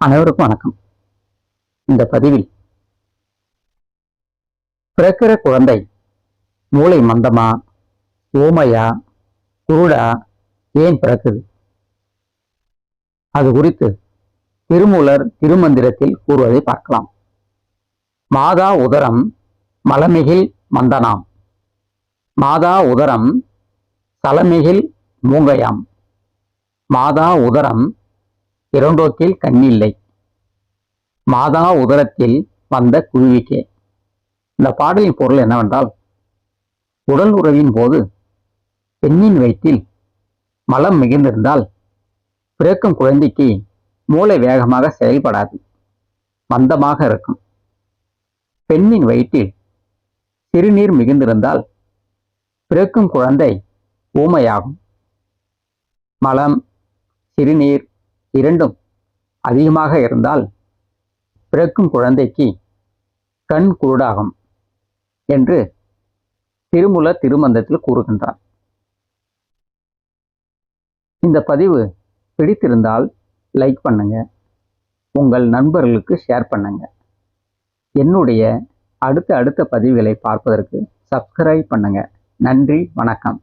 அனைவருக்கும் வணக்கம். இந்த பதிவில் பிறக்கிற குழந்தை மூளை மந்தமா ஊமையா குருடா ஏன் பிறக்குது? அது குறித்து திருமூலர் திருமந்திரத்தில் கூறுவதை பார்க்கலாம். மாதா உதரம் மலமிகில் மந்தனாம். மாதா உதரம் சலமிகில் மூங்கையாம். மாதா உதரம் இரண்டோத்தில் கண்ணில்லை. மாதா உதரத்தில் வந்த குருவிக்கே. இந்த பாடலின் பொருள் என்னவென்றால் உடல் உறவின் போது பெண்ணின் வயிற்றில் மலம் மிகுந்திருந்தால் பிறக்கும் குழந்தைக்கு மூளை வேகமாக செயல்படாது மந்தமாக இருக்கும். பெண்ணின் வயிற்றில் சிறுநீர் மிகுந்திருந்தால் பிறக்கும் குழந்தை ஊமையாகும். மலம் சிறுநீர் இரண்டும் அதிகமாக இருந்தால் பிறக்கும் குழந்தைக்கு கண் குருடாகும் என்று திருமுல திருமந்தத்தில் கூறுகின்றார். இந்த பதிவு பிடித்திருந்தால் லைக் பண்ணுங்க. உங்கள் நண்பர்களுக்கு ஷேர் பண்ணுங்க. என்னுடைய அடுத்த அடுத்த பதிவுகளை பார்ப்பதற்கு சப்ஸ்கிரைப் பண்ணுங்க. நன்றி வணக்கம்.